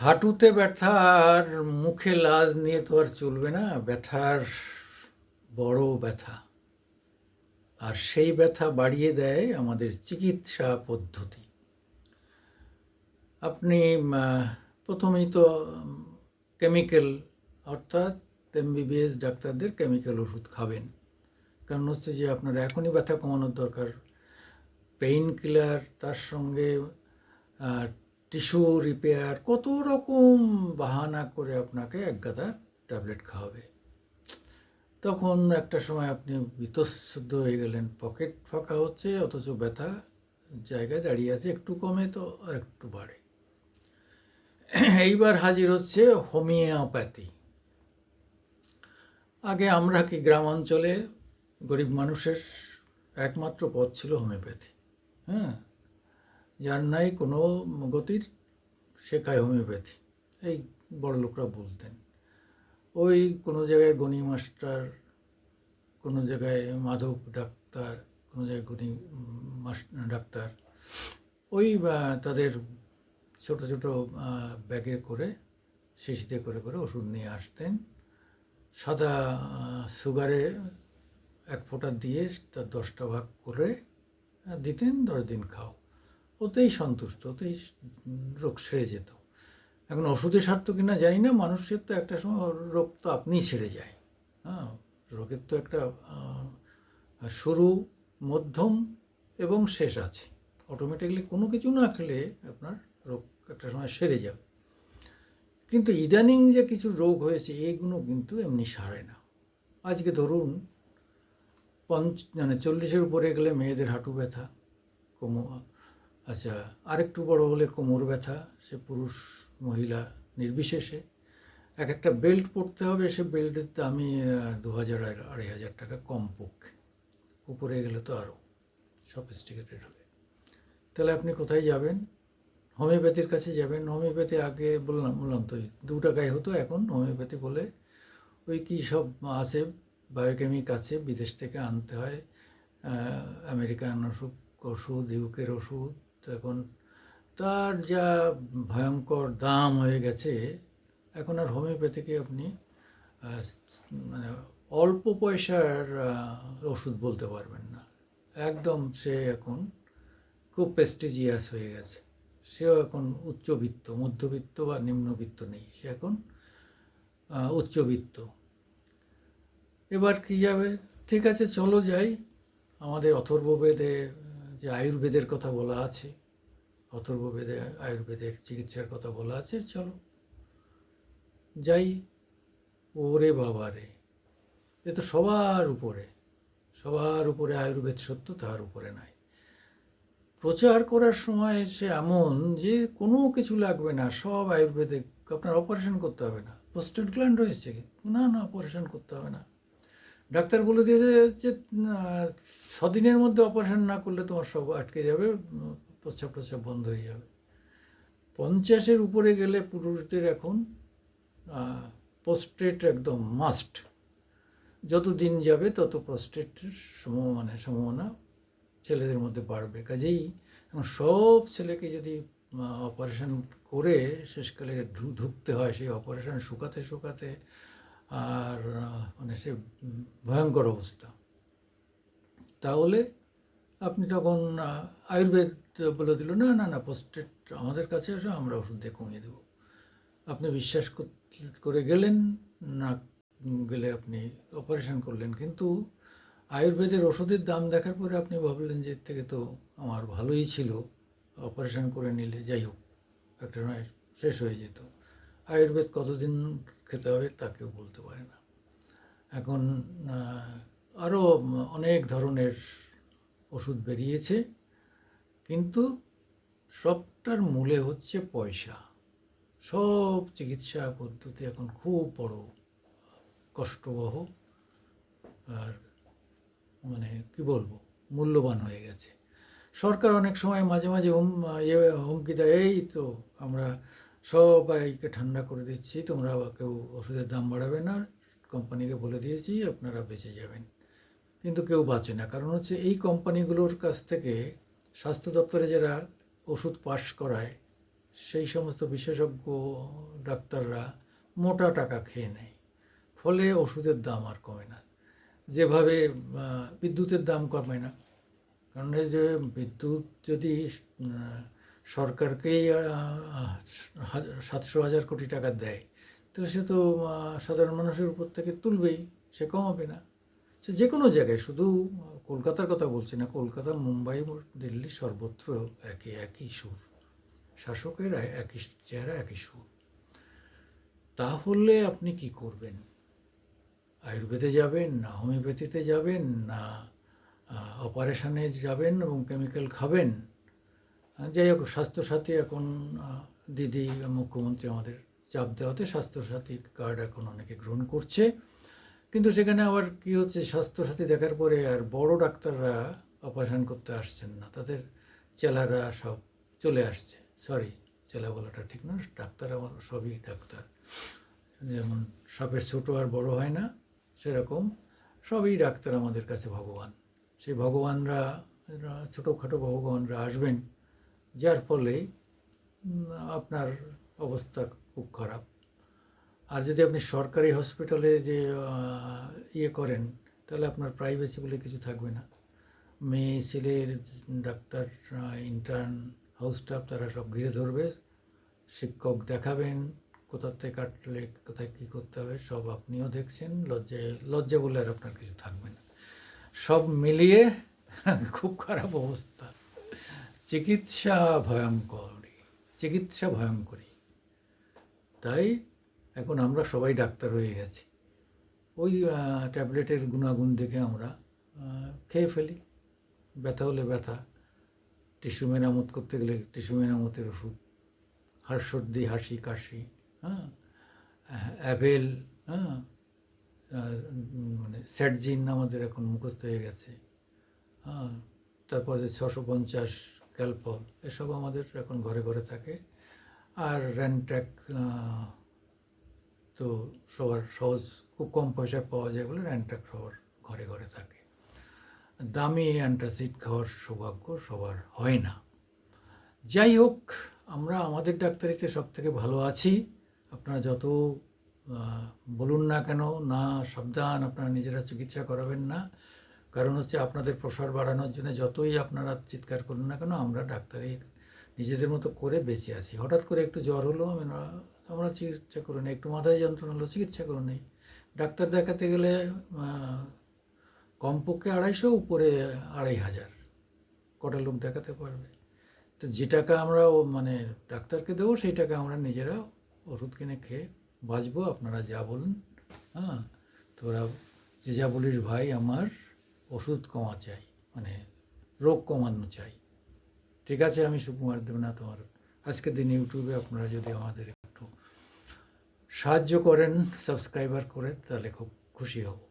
হাঁটুতে ব্যথা আর মুখে লাজ নিয়ে তো আর চলবে না, ব্যথার বড় ব্যথা। আর সেই ব্যথা বাড়িয়ে দেয় আমাদের চিকিৎসা পদ্ধতি। আপনি প্রথমেই তো কেমিক্যাল অর্থাৎ এমবিবিএস ডাক্তারদের কেমিক্যাল ওষুধ খাবেন। কারণ হচ্ছে যে আপনার এখনই ব্যথা কমানোর দরকার। পেইন কিলার তার সঙ্গে টিস্যু রিপেয়ার, কত রকম বাহানা করে আপনাকে এক গাদা ট্যাবলেট খাওয়াবে। তখন একটা সময় আপনি বিতস্ত হয়ে গেলেন, পকেট ফাঁকা হচ্ছে, অথচ ব্যথা জায়গায় দাঁড়িয়ে আছে, একটু কমে তো আর একটু বাড়ে। এইবার হাজির হচ্ছে হোমিওপ্যাথি। আগে আমরা কি গ্রাম অঞ্চলে গরিব মানুষের একমাত্র পথ ছিল হোমিওপ্যাথি হ্যাঁ? যার নাই কোনো গতির শেখায় হোমিওপ্যাথি। এই বড় লোকরা বলতেন। ওই কোনো জায়গায় গণি মাস্টার, কোনো জায়গায় মাধব ডাক্তার, কোনো জায়গায় গণি মাস- ডাক্তার। ওই তাদের ছোট ছোট ব্যাগে করে, শিশিতে করে করে ওষুধ নিয়ে আসতেন। সাদা সুগারে এক ফোঁটা দিয়ে তার দশটা ভাগ করে দিতেন, দশ দিন খাও ওতেই সন্তুষ্ট ওতেই রোগ সেরে যেত। এখন ওষুধে সারত কিনা জানি না, মানুষের তো একটা সময় রোগ তো আপনিই ছেড়ে যায়। হ্যাঁ রোগের তো একটা শুরু, মধ্যম এবং শেষ আছে। অটোমেটিকলি কোনো কিছু না খেলে আপনার রোগ একটা সময় সেরে যাবে। কিন্তু ইদানিং যে কিছু রোগ হয়েছে এইগুলো কিন্তু এমনি সারে না। আজকে ধরুন, পঞ্চ মানে চল্লিশের উপরে গেলে মেয়েদের হাঁটু ব্যথা কোমর আচ্ছা আরেকটু বড় হলে কোমর ব্যথা, সে পুরুষ, মহিলা নির্বিশেষে। এক একটা বেল্ট পরতে হবে, সে বেল্টের দামই দু হাজার আড়াই হাজার টাকা কম পক্ষে। উপরে গেলে তো আরও সফিস্টিকেটেড হবে। তাহলে আপনি কোথায় যাবেন? হোমিওপ্যাথির কাছে যাবেন। হোমিওপ্যাথি আগে বললাম বললাম তো, দু টাকায় হতো, এখন হোমিওপ্যাথি বলে ওই কী সব আছে বায়োকেমিক আছে, বিদেশ থেকে আনতে হয় আমেরিকান ওষুধ ওষুধ ইউকের ওষুধ এখন তার যা ভয়ঙ্কর দাম হয়ে গেছে, এখন আর হোমিওপ্যাথিকে আপনি মানে অল্প পয়সার ওষুধ বলতে পারবেন না। একদম সে এখন খুব প্রেস্টিজিয়াস হয়ে গেছে। সেও এখন উচ্চবিত্ত, মধ্যবিত্ত বা নিম্নবিত্ত নেই। সে এখন উচ্চবিত্ত। এবার কি যাবে? ঠিক আছে, চলো যাই। আমাদের অথর্ববেদে যে আয়ুর্বেদের কথা বলা আছে অথর্ববেদে আয়ুর্বেদের চিকিৎসার কথা বলা আছে, চলো। যাই, ওরে বাবা রে এ তো সবার উপরে সবার উপরে আয়ুর্বেদ সত্য, তার উপরে নাই। প্রচার করার সময় সে এমন যে কোনো কিছু লাগবে না, সব আয়ুর্বেদিক আপনার অপারেশন করতে হবে না। পোস্টেড গ্ল্যান্ড রয়েছে? না না, অপারেশন করতে হবে না। ডাক্তার বলে দিয়েছে যে ছদিনের মধ্যে অপারেশন না করলে তোমার সব আটকে যাবে, প্রস্রাব প্রস্রাব বন্ধ হয়ে যাবে। পঞ্চাশের উপরে গেলে পুরুষদের এখন পোস্টেট একদম মাস্ট। যত দিন যাবে তত প্রস্টেটের সম মানে সম্ভাবনা ছেলেদের মধ্যে বাড়বে। কাজেই এখন সব ছেলেকে যদি অপারেশন করে শেষকালে ঢুকতে হয়, সেই অপারেশন শুকাতে শুকাতে আর মানে সে ভয়ঙ্কর অবস্থা। তাহলে আপনি তখন আয়ুর্বেদ বলে দিল, না না না পোস্টেট আমাদের কাছে আসো আমরা ওষুধ দিয়ে কমিয়ে দেবো। আপনি বিশ্বাস করে গেলেন, না গেলে আপনি অপারেশন করলেন। কিন্তু আয়ুর্বেদের ওষুধের দাম দেখার পরে আপনি ভাবলেন যে এর থেকে তো আমার ভালোই ছিল, অপারেশন করে নিলে যাই হোক, একটা সময় শেষ হয়ে যেত। আয়ুর্বেদ কতদিন খেতে হবে তা কেউ বলতে পারে না। এখন আরও অনেক ধরনের ওষুধ বেরিয়েছে, কিন্তু সবটার মূলে হচ্ছে পয়সা। সব চিকিৎসা পদ্ধতি এখন খুব বড় কষ্টবহ আর মানে কি বলব, মূল্যবান হয়ে গেছে। সরকার অনেক সময় মাঝে মাঝে হুম ইয়ে হুমকি দেয়, এই তো আমরা সবাইকে ঠান্ডা করে দিচ্ছি, তোমরা কেউ ওষুধের দাম বাড়াবে না, কোম্পানিকে বলে দিয়েছি, আপনারা বেঁচে যাবেন। কিন্তু কেউ বাঁচে না, কারণ হচ্ছে এই কোম্পানিগুলোর কাছ থেকে স্বাস্থ্য দপ্তরে যারা ওষুধ পাশ করায়, সেই সমস্ত বিশেষজ্ঞ ডাক্তাররা মোটা টাকা খেয়ে নেয়। ফলে ওষুধের দাম আর কমে না। যেভাবে বিদ্যুতের দাম কমে না। কারণ যে বিদ্যুৎ যদি সরকারকেই সাতশো হাজার কোটি টাকা দেয়, তাহলে সে তো সাধারণ মানুষের উপর থেকে তুলবেই, সে কমাবে না। সে যে কোনো জায়গায় শুধু কলকাতার কথা বলছি না, কলকাতা, মুম্বাই, দিল্লি সর্বত্র একই একই সুর, শাসকের একই চেহারা, একই সুর। তাহলে আপনি কি করবেন? আয়ুর্বেদে যাবেন, না হোমিওপ্যাথিতে যাবেন, না অপারেশনে যাবেন এবং কেমিক্যাল খাবেন যাই হোক, স্বাস্থ্যসাথী এখন দিদি মুখ্যমন্ত্রী আমাদের চাপ দেওয়াতে স্বাস্থ্যসাথী কার্ড এখন অনেকে গ্রহণ করছে। কিন্তু সেখানে আবার কি হচ্ছে, স্বাস্থ্যসাথী দেখার পরে আর বড় ডাক্তাররা অপারেশন করতে আসছেন না। তাদের চেলারা সব চলে আসছে। সরি চেলা বলাটা ঠিক না, ডাক্তার আমার সবই ডাক্তার। যেমন সাপের ছোটো আর বড় হয় না, সেরকম সবই ডাক্তার আমাদের কাছে ভগবান। সেই ভগবানরা ছোটোখাটো ভগবানরা আসবেন যার ফলে আপনার অবস্থা খুব খারাপ। আর যদি আপনি সরকারি হসপিটালে যে ইয়ে করেন, তাহলে আপনার প্রাইভেসি বলে কিছু থাকবে না। মেয়ে, ছেলের, ডাক্তার ইন্টার্ন হাউস স্টাফ তারা সব ঘিরে ধরবে। শিক্ষক দেখাবেন, কোথা থেকে কাটলে, কোথায় কী করতে হবে, সব আপনিও দেখছেন। লজ্জায়, লজ্জা বলে আর আপনার কিছু থাকবে না। সব মিলিয়ে খুব খারাপ অবস্থা। চিকিৎসা ভয়ঙ্করী চিকিৎসা ভয়ঙ্করী তাই এখন আমরা সবাই ডাক্তার হয়ে গেছি। ওই ট্যাবলেটের গুণাগুণ দেখে আমরা খেয়ে ফেলি। ব্যথা হলে ব্যথা, টিস্যু মেরামত করতে গেলে টিস্যু মেরামতের ওষুধ হার সর্দি হাসি, কাশি হ্যাঁ অ্যাভেল হ্যাঁ মানে স্যাটজিন আমাদের এখন মুখস্থ হয়ে গেছে। হ্যাঁ তারপরে ছশো পঞ্চাশ ক্যালপল এসব আমাদের এখন ঘরে ঘরে থাকে। আর র্যানট্যাক তো সবার সহজ, খুব কম পয়সায় পাওয়া যায় বলে র্যানট্যাক সবার ঘরে ঘরে থাকে। দামি অ্যান্টাসিড খাওয়ার সৌভাগ্য সবার হয় না। যাই হোক, আমরা আমাদের ডাক্তারিতে সব থেকে ভালো আছি। আপনারা যত বলুন না কেন, না সাবধান, আপনারা নিজেরা চিকিৎসা করাবেন না। কারণ হচ্ছে আপনাদের প্রসার বাড়ানোর জন্য যতই আপনারা চিৎকার করুন না কেন, আমরা ডাক্তারি নিজেদের মতো করে বেঁচে আছি। হঠাৎ করে একটু জ্বর হলো আমরা আমরা চিকিৎসা করে নিই। একটু মাথায় যন্ত্রণা হলো, চিকিৎসা করে নিই। ডাক্তার দেখাতে গেলে কমপক্ষে আড়াইশো উপরে আড়াই হাজার কটা লোক দেখাতে পারবে। তো যে টাকা আমরা মানে ডাক্তারকে দেবো, সেই টাকা আমরা নিজেরা ওষুধ কিনে খেয়ে বাঁচবো। আপনারা যা বলুন হ্যাঁ? তোরা যে যা বলিস ভাই, আমার ওষুধ কমা চাই মানে রোগ কমানো চাই। ঠিক আছে, আমি সুকুমার দেবনাথ তোমার আজকের দিন ইউটিউবে আপনারা যদি আমাদের একটু সাহায্য করেন, সাবস্ক্রাইবার করে, তাহলে খুব খুশি হব।